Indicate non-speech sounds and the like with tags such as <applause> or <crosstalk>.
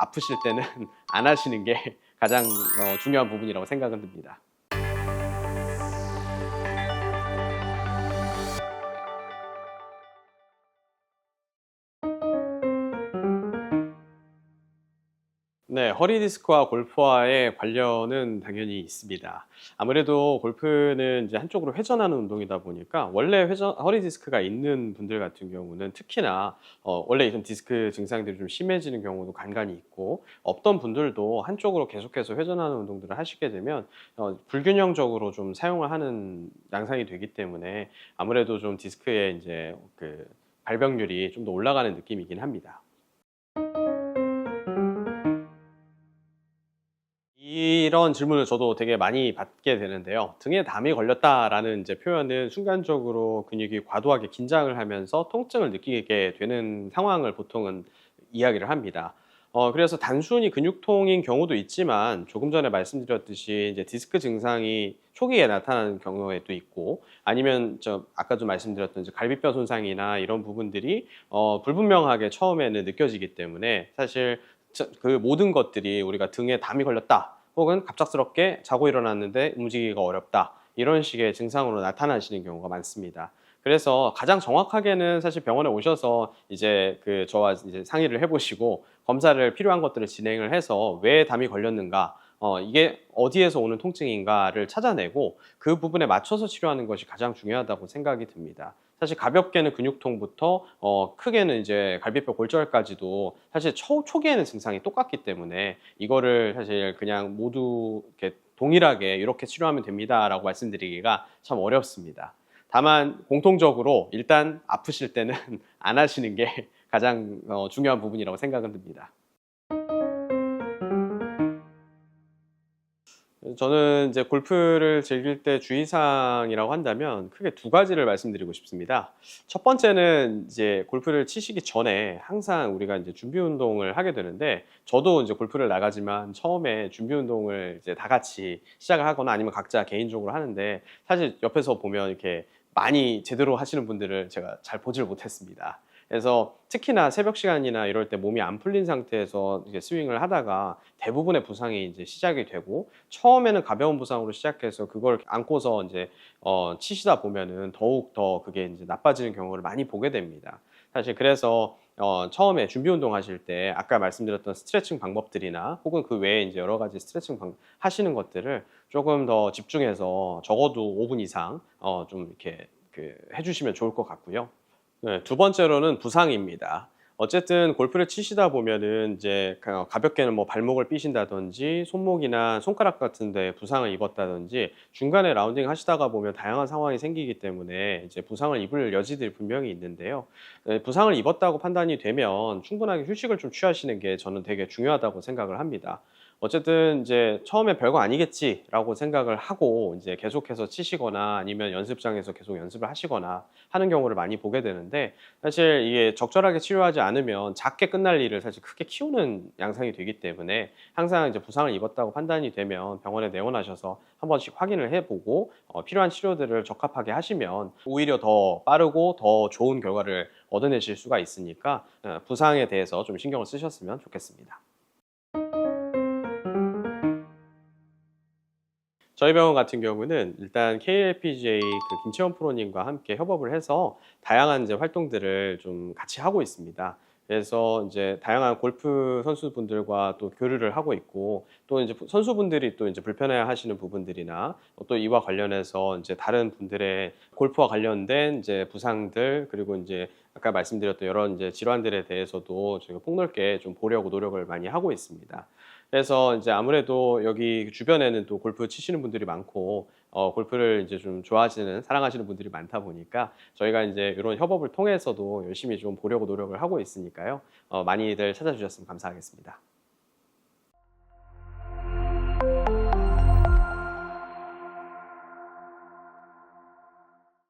아프실 때는 <laughs> 안 하시는 게 가장 어, 중요한 부분이라고 생각은 듭니다. 네, 허리 디스크와 골프와의 관련은 당연히 있습니다. 아무래도 골프는 이제 한쪽으로 회전하는 운동이다 보니까 원래 회전 허리 디스크가 있는 분들 같은 경우는 특히나 어, 원래 좀 디스크 증상들이 좀 심해지는 경우도 간간히 있고 없던 분들도 한쪽으로 계속해서 회전하는 운동들을 하시게 되면 어, 불균형적으로 좀 사용을 하는 양상이 되기 때문에 아무래도 좀 디스크의 이제 그 발병률이 좀 더 올라가는 느낌이긴 합니다. 이런 질문을 저도 되게 많이 받게 되는데요. 등에 담이 걸렸다라는 이제 표현은 순간적으로 근육이 과도하게 긴장을 하면서 통증을 느끼게 되는 상황을 보통은 이야기를 합니다. 어, 그래서 단순히 근육통인 경우도 있지만 조금 전에 말씀드렸듯이 이제 디스크 증상이 초기에 나타나는 경우에도 있고 아니면 저 아까 좀 말씀드렸던 이제 갈비뼈 손상이나 이런 부분들이 어, 불분명하게 처음에는 느껴지기 때문에 사실 저- 그 모든 것들이 우리가 등에 담이 걸렸다 혹은 갑작스럽게 자고 일어났는데 움직이기가 어렵다 이런 식의 증상으로 나타나시는 경우가 많습니다. 그래서 가장 정확하게는 사실 병원에 오셔서 이제 그 저와 이제 상의를 해보시고 검사를 필요한 것들을 진행을 해서 왜 담이 걸렸는가, 어 이게 어디에서 오는 통증인가를 찾아내고 그 부분에 맞춰서 치료하는 것이 가장 중요하다고 생각이 듭니다. 사실 가볍게는 근육통부터 어, 크게는 이제 갈비뼈 골절까지도 사실 초, 초기에는 증상이 똑같기 때문에 이거를 사실 그냥 모두 이렇게 동일하게 이렇게 치료하면 됩니다라고 말씀드리기가 참 어렵습니다. 다만 공통적으로 일단 아프실 때는 <laughs> 안 하시는 게 가장 어, 중요한 부분이라고 생각은 듭니다. 저는 이제 골프를 즐길 때 주의사항이라고 한다면 크게 두 가지를 말씀드리고 싶습니다. 첫 번째는 이제 골프를 치시기 전에 항상 우리가 이제 준비 운동을 하게 되는데 저도 이제 골프를 나가지만 처음에 준비 운동을 이제 다 같이 시작을 하거나 아니면 각자 개인적으로 하는데 사실 옆에서 보면 이렇게 많이 제대로 하시는 분들을 제가 잘 보질 못했습니다. 그래서 특히나 새벽 시간이나 이럴 때 몸이 안 풀린 상태에서 이제 스윙을 하다가 대부분의 부상이 이제 시작이 되고 처음에는 가벼운 부상으로 시작해서 그걸 안고서 이제 어, 치시다 보면은 더욱 더 그게 이제 나빠지는 경우를 많이 보게 됩니다. 사실 그래서 어, 처음에 준비 운동 하실 때 아까 말씀드렸던 스트레칭 방법들이나 혹은 그 외에 이제 여러 가지 스트레칭 방, 하시는 것들을 조금 더 집중해서 적어도 5분 이상 어, 좀 이렇게 그 해주시면 좋을 것 같고요. 네, 두 번째로는 부상입니다. 어쨌든 골프를 치시다 보면은 이제 가- 가볍게는 뭐 발목을 삐신다든지 손목이나 손가락 같은 데 부상을 입었다든지 중간에 라운딩 하시다가 보면 다양한 상황이 생기기 때문에 이제 부상을 입을 여지들이 분명히 있는데요. 네, 부상을 입었다고 판단이 되면 충분하게 휴식을 좀 취하시는 게 저는 되게 중요하다고 생각을 합니다. 어쨌든 이제 처음에 별거 아니겠지라고 생각을 하고 이제 계속해서 치시거나 아니면 연습장에서 계속 연습을 하시거나 하는 경우를 많이 보게 되는데 사실 이게 적절하게 치료하지 않으면 작게 끝날 일을 사실 크게 키우는 양상이 되기 때문에 항상 이제 부상을 입었다고 판단이 되면 병원에 내원하셔서 한 번씩 확인을 해보고 어, 필요한 치료들을 적합하게 하시면 오히려 더 빠르고 더 좋은 결과를 얻어내실 수가 있으니까 어, 부상에 대해서 좀 신경을 쓰셨으면 좋겠습니다. 저희 병원 같은 경우는 일단 KLPGA 그 김채원 프로님과 함께 협업을 해서 다양한 이제 활동들을 좀 같이 하고 있습니다. 그래서 이제 다양한 골프 선수분들과 또 교류를 하고 있고 또 이제 선수분들이 또 이제 불편해 하시는 부분들이나 또 이와 관련해서 이제 다른 분들의 골프와 관련된 이제 부상들 그리고 이제 아까 말씀드렸던 여러 이제 질환들에 대해서도 저희가 폭넓게 좀 보려고 노력을 많이 하고 있습니다. 그래서 이제 아무래도 여기 주변에는 또 골프 치시는 분들이 많고 어, 골프를 이제 좀 좋아하시는 사랑하시는 분들이 많다 보니까 저희가 이제 이런 협업을 통해서도 열심히 좀 보려고 노력을 하고 있으니까요. 어, 많이들 찾아주셨으면 감사하겠습니다.